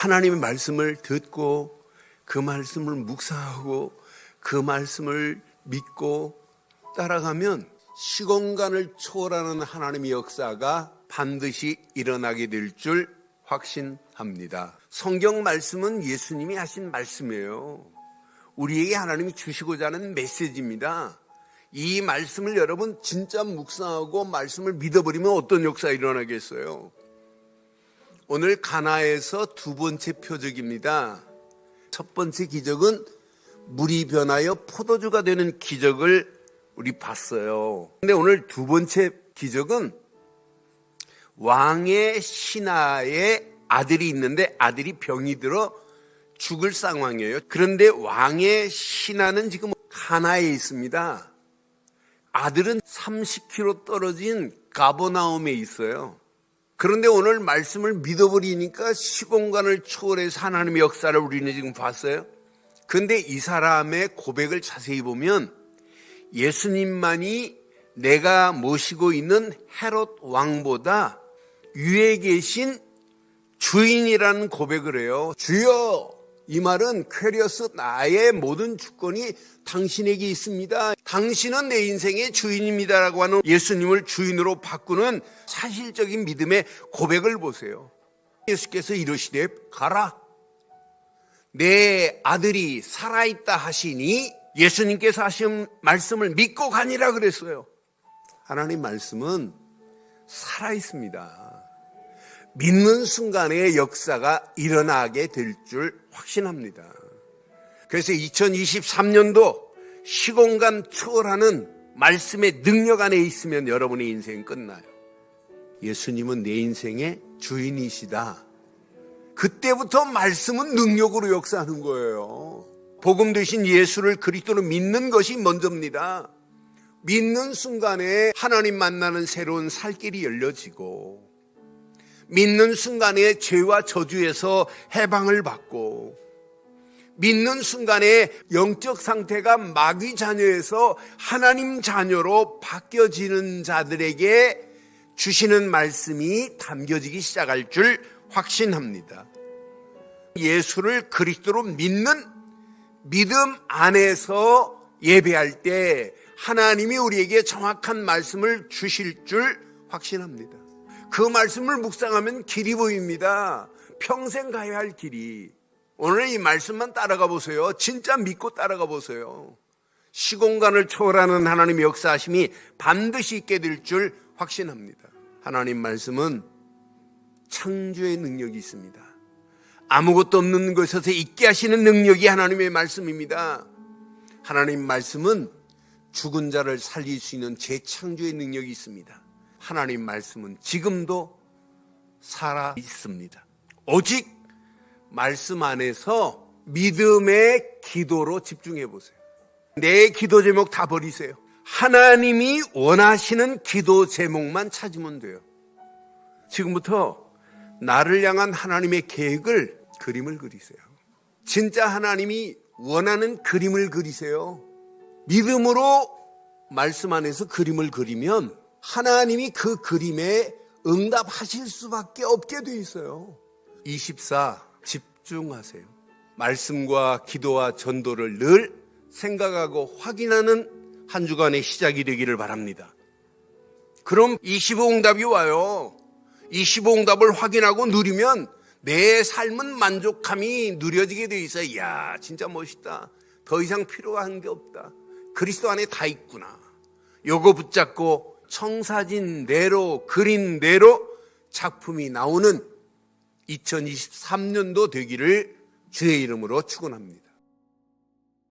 하나님의 말씀을 듣고 그 말씀을 묵상하고 그 말씀을 믿고 따라가면 시공간을 초월하는 하나님의 역사가 반드시 일어나게 될 줄 확신합니다. 성경 말씀은 예수님이 하신 말씀이에요. 우리에게 하나님이 주시고자 하는 메시지입니다. 이 말씀을 여러분 진짜 묵상하고 말씀을 믿어버리면 어떤 역사가 일어나겠어요? 오늘 가나에서 두 번째 표적입니다. 첫 번째 기적은 물이 변하여 포도주가 되는 기적을 우리 봤어요. 근데 오늘 두 번째 기적은 왕의 신하의 아들이 있는데 아들이 병이 들어 죽을 상황이에요. 그런데 왕의 신하는 지금 가나에 있습니다. 아들은 30km 떨어진 가버나움에 있어요. 그런데 오늘 말씀을 믿어버리니까 시공간을 초월해서 하나님의 역사를 우리는 지금 봤어요. 근데 이 사람의 고백을 자세히 보면 예수님만이 내가 모시고 있는 헤롯 왕보다 위에 계신 주인이라는 고백을 해요. 주여! 이 말은 퀘리어스 나의 모든 주권이 당신에게 있습니다. 당신은 내 인생의 주인입니다라고 하는 예수님을 주인으로 바꾸는 사실적인 믿음의 고백을 보세요. 예수께서 이러시되 가라. 내 아들이 살아있다 하시니 예수님께서 하신 말씀을 믿고 가니라 그랬어요. 하나님 말씀은 살아있습니다. 믿는 순간에 역사가 일어나게 될 줄 확신합니다. 그래서 2023년도 시공간 초월하는 말씀의 능력 안에 있으면 여러분의 인생 끝나요. 예수님은 내 인생의 주인이시다. 그때부터 말씀은 능력으로 역사하는 거예요. 복음 되신 예수를 그리스도로 믿는 것이 먼저입니다. 믿는 순간에 하나님 만나는 새로운 살길이 열려지고 믿는 순간에 죄와 저주에서 해방을 받고 믿는 순간에 영적 상태가 마귀 자녀에서 하나님 자녀로 바뀌어지는 자들에게 주시는 말씀이 담겨지기 시작할 줄 확신합니다. 예수를 그리스도로 믿는 믿음 안에서 예배할 때 하나님이 우리에게 정확한 말씀을 주실 줄 확신합니다. 그 말씀을 묵상하면 길이 보입니다. 평생 가야 할 길이. 오늘 이 말씀만 따라가 보세요. 진짜 믿고 따라가 보세요. 시공간을 초월하는 하나님의 역사하심이 반드시 있게 될 줄 확신합니다. 하나님 말씀은 창조의 능력이 있습니다. 아무것도 없는 것에서 있게 하시는 능력이 하나님의 말씀입니다. 하나님 말씀은 죽은 자를 살릴 수 있는 재창조의 능력이 있습니다. 하나님 말씀은 지금도 살아 있습니다. 오직 말씀 안에서 믿음의 기도로 집중해 보세요. 내 기도 제목 다 버리세요. 하나님이 원하시는 기도 제목만 찾으면 돼요. 지금부터 나를 향한 하나님의 계획을 그림을 그리세요. 진짜 하나님이 원하는 그림을 그리세요. 믿음으로 말씀 안에서 그림을 그리면 하나님이 그 그림에 응답하실 수밖에 없게 돼 있어요. 24 집중하세요. 말씀과 기도와 전도를 늘 생각하고 확인하는 한 주간의 시작이 되기를 바랍니다. 그럼 25응답이 와요. 25응답을 확인하고 누리면 내 삶은 만족함이 누려지게 돼 있어요. 이야, 진짜 멋있다. 더 이상 필요한 게 없다. 그리스도 안에 다 있구나. 요거 붙잡고 청사진대로 그린대로 작품이 나오는 2023년도 되기를 주의 이름으로 축원합니다.